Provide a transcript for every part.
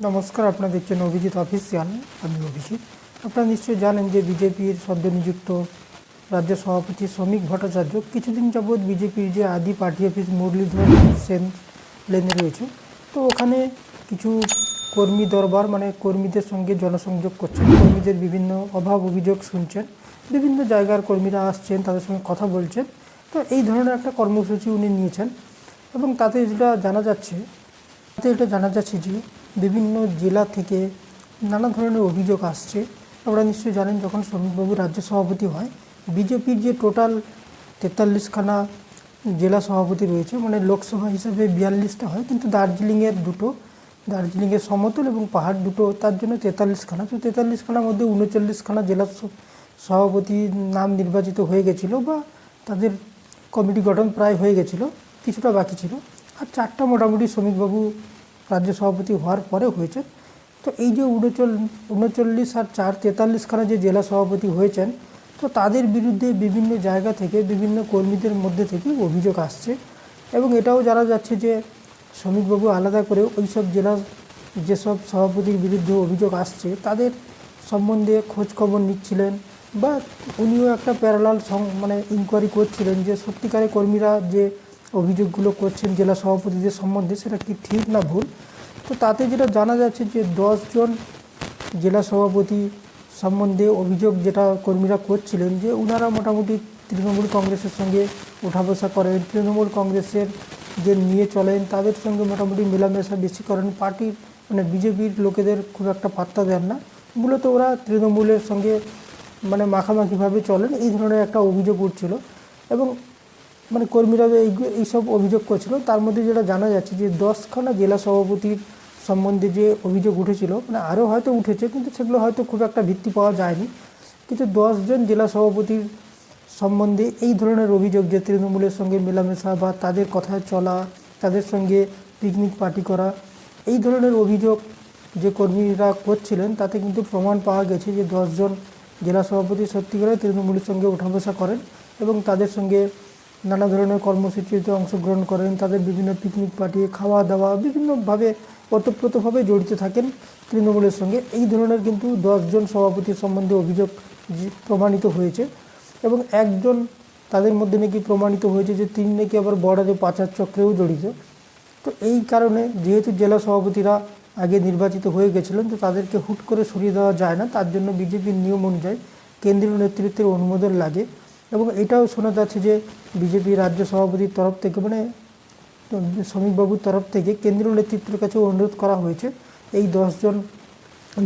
নমস্কার আপনারা দেখছেন অভিজিৎ অফিসিয়াল আমি অভিজিৎ। আপনারা নিশ্চয়ই জানেন যে বিজেপির সদ্য নিযুক্ত রাজ্য সভাপতি শ্রমিক ভট্টাচার্য কিছুদিন যাবৎ বিজেপির যে আদি পার্টি অফিস মুরলীধর সেন লেনে রয়েছে। তো ওখানে কিছু কর্মী দরবার মানে কর্মীদের সঙ্গে জনসংযোগ করছেন, কর্মীদের বিভিন্ন অভাব অভিযোগ শুনছেন, বিভিন্ন জায়গার কর্মীরা আসছেন, তাদের সঙ্গে কথা বলছেন। তো এই ধরনের একটা কর্মসূচি উনি নিয়েছেন এবং তাতে যেটা জানা যাচ্ছে, তাতে এটা জানা যাচ্ছে যে বিভিন্ন জেলা থেকে নানা ধরনের অভিযোগ আসছে। আপনারা নিশ্চয়ই জানেন যখন শ্রমিকবাবু রাজ্য সভাপতি হয়, বিজেপির যে টোটাল তেতাল্লিশখানা জেলা সভাপতি রয়েছে মানে লোকসভা হিসাবে বিয়াল্লিশটা হয়, কিন্তু দার্জিলিংয়ের দুটো, দার্জিলিংয়ের সমতল এবং পাহাড় দুটো, তার জন্য তেতাল্লিশখানা। তো তেতাল্লিশখানার মধ্যে উনচল্লিশখানা জেলা স- সভাপতির নাম নির্বাচিত হয়ে গেছিল বা তাদের কমিটি গঠন প্রায় হয়ে গেছিল, কিছুটা বাকি ছিল। আর চারটা মোটামুটি শ্রমিকবাবু রাজ্য সভাপতি হওয়ার পরে হয়েছে। তো এই যে উনচল, উনচল্লিশ আর চার তেতাল্লিশখানা যে জেলা সভাপতি হয়েছেন, তো তাদের বিরুদ্ধে বিভিন্ন জায়গা থেকে, বিভিন্ন কর্মীদের মধ্যে থেকে অভিযোগ আসছে। এবং এটাও জানা যাচ্ছে যে শ্রমিকবাবু আলাদা করে ওই সব জেলার যেসব সভাপতির বিরুদ্ধে অভিযোগ আসছে, তাদের সম্বন্ধে খোঁজ খবর নিচ্ছিলেন বা উনিও একটা প্যারালাল মানে ইনকোয়ারি করছিলেন যে সত্যিকারে কর্মীরা যে অভিযোগগুলো করছেন জেলা সভাপতিদের সম্বন্ধে, সেটা কি ঠিক না ভুল? তো তাতে যেটা জানা যাচ্ছে যে দশজন জেলা সভাপতি সম্বন্ধে অভিযোগ যেটা কর্মীরা করছিলেন যে ওনারা মোটামুটি তৃণমূল কংগ্রেসের সঙ্গে ওঠা বসা করেন। তৃণমূল কংগ্রেসের যে নিয়ে চলেন, তাদের সঙ্গে মোটামুটি মেলামেশা বেশি করেন পার্টির মানে বিজেপির লোকেদের খুব একটা পাত্তা দেন না। মূলত ওরা তৃণমূলের সঙ্গে মানে মাখামাখিভাবে চলেন, এই ধরনের একটা অভিযোগ উঠছিল। এবং মানে কর্মীরা এই এইসব অভিযোগ করছিল, তার মধ্যে যেটা জানা যাচ্ছে যে দশখানা জেলা সভাপতির সম্বন্ধে যে অভিযোগ উঠেছিল মানে আরও হয়তো উঠেছে, কিন্তু সেগুলো হয়তো খুব একটা ভিত্তি পাওয়া যায়নি। কিন্তু দশজন জেলা সভাপতির সম্বন্ধে এই ধরনের অভিযোগ যে তৃণমূলের সঙ্গে মেলামেশা বা তাদের কথায় চলা, তাদের সঙ্গে পিকনিক পার্টি করা, এই ধরনের অভিযোগ যে কর্মীরা করছিলেন, তাতে কিন্তু প্রমাণ পাওয়া গেছে যে দশজন জেলা সভাপতি সত্যিকারে তৃণমূলের সঙ্গে ওঠা বসা করেন এবং তাদের সঙ্গে নানা ধরনের কর্মসূচিতে অংশগ্রহণ করেন, তাদের বিভিন্ন পিকনিক পার্টি খাওয়া দাওয়া বিভিন্নভাবে ওতপ্রোতভাবে জড়িত থাকেন তৃণমূলের সঙ্গে। এই ধরনের কিন্তু দশজন সভাপতির সম্বন্ধে অভিযোগ প্রমাণিত হয়েছে এবং একজন তাদের মধ্যে নাকি প্রমাণিত হয়েছে যে তিনি নাকি আবার বর্ডারে পাচার চক্রেও জড়িত। তো এই কারণে যেহেতু জেলা সভাপতিরা আগে নির্বাচিত হয়ে গেছিলেন, তো তাদেরকে হুট করে সরিয়ে দেওয়া যায় না। তার জন্য বিজেপির নিয়ম অনুযায়ী কেন্দ্রীয় নেতৃত্বের অনুমোদন লাগে। এবং এটাও শোনা যাচ্ছে যে বিজেপি রাজ্য সভাপতির তরফ থেকে মানে শ্রমিকবাবুর তরফ থেকে কেন্দ্রীয় নেতৃত্বের কাছে অনুরোধ করা হয়েছে এই দশজন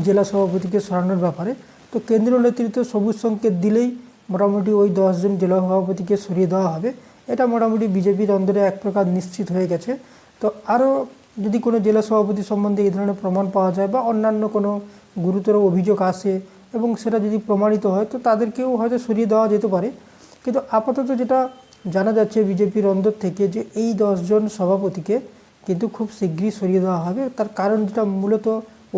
জেলা সভাপতিকে সরানোর ব্যাপারে। তো কেন্দ্রীয় নেতৃত্ব সবুজ সংকেত দিলেই মোটামুটি ওই দশজন জেলা সভাপতিকে সরিয়ে দেওয়া হবে। এটা মোটামুটি বিজেপির অন্দরে এক প্রকার নিশ্চিত হয়ে গেছে। তো আরও যদি কোনো জেলা সভাপতি সম্বন্ধে এই ধরনের প্রমাণ পাওয়া যায় বা অন্যান্য কোনো গুরুতর অভিযোগ আসে এবং সেটা যদি প্রমাণিত হয়, তো তাদেরকেও হয়তো সরিয়ে দেওয়া যেতে পারে। কিন্তু আপাতত যেটা জানা যাচ্ছে বিজেপির অন্দর থেকে যে এই দশজন সভাপতিকে কিন্তু খুব শীঘ্রই সরিয়ে দেওয়া হবে। তার কারণ যেটা মূলত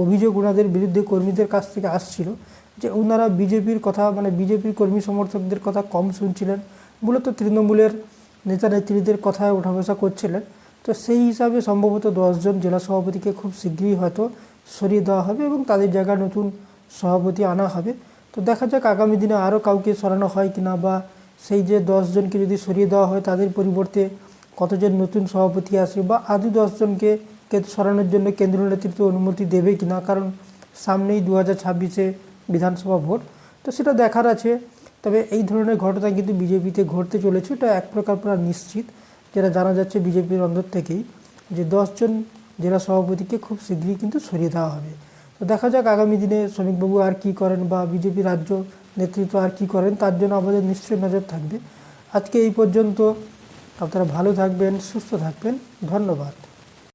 অভিযোগ ওনাদের বিরুদ্ধে কর্মীদের কাছ থেকে আসছিল যে ওনারা বিজেপির কথা মানে বিজেপির কর্মী সমর্থকদের কথা কম শুনছিলেন। মূলত তৃণমূলের নেতা নেত্রীদের কথায় ওঠা বসা করছিলেন। তো সেই হিসাবে সম্ভবত দশজন জেলা সভাপতিকে খুব শীঘ্রই হয়তো সরিয়ে দেওয়া হবে এবং তাদের জায়গায় নতুন সভাপতি আনা হবে। তো দেখা যাক আগামী দিনে আরও কাউকে সরানো হয় কিনা বা সেই যে দশজনকে যদি সরিয়ে দেওয়া হয়, তাদের পরিবর্তে কতজন নতুন সভাপতি আসে বা আদি দশজনকে সরানোর জন্য কেন্দ্রীয় নেতৃত্ব অনুমতি দেবে কি না? কারণ সামনেই দু হাজার ছাব্বিশে বিধানসভা ভোট, তো সেটা দেখার আছে। তবে এই ধরনের ঘটনা কিন্তু বিজেপিতে ঘটতে চলেছে। এটা এক প্রকার প্রায় নিশ্চিত, যেটা জানা যাচ্ছে বিজেপির অন্দর থেকেই, যে দশজন জেলা সভাপতিকে খুব শীঘ্রই কিন্তু সরিয়ে দেওয়া হবে। তো দেখা যাক আগামী দিনে শ্রমিকবাবু আর কি করেন বা বিজেপি রাজ্য নেতৃত্ব আর কি করেন, তার জন্য আমাদের নিশ্চয়ই নজর থাকবে। আজকে এই পর্যন্ত আপনারা ভালো থাকবেন, সুস্থ থাকবেন। ধন্যবাদ।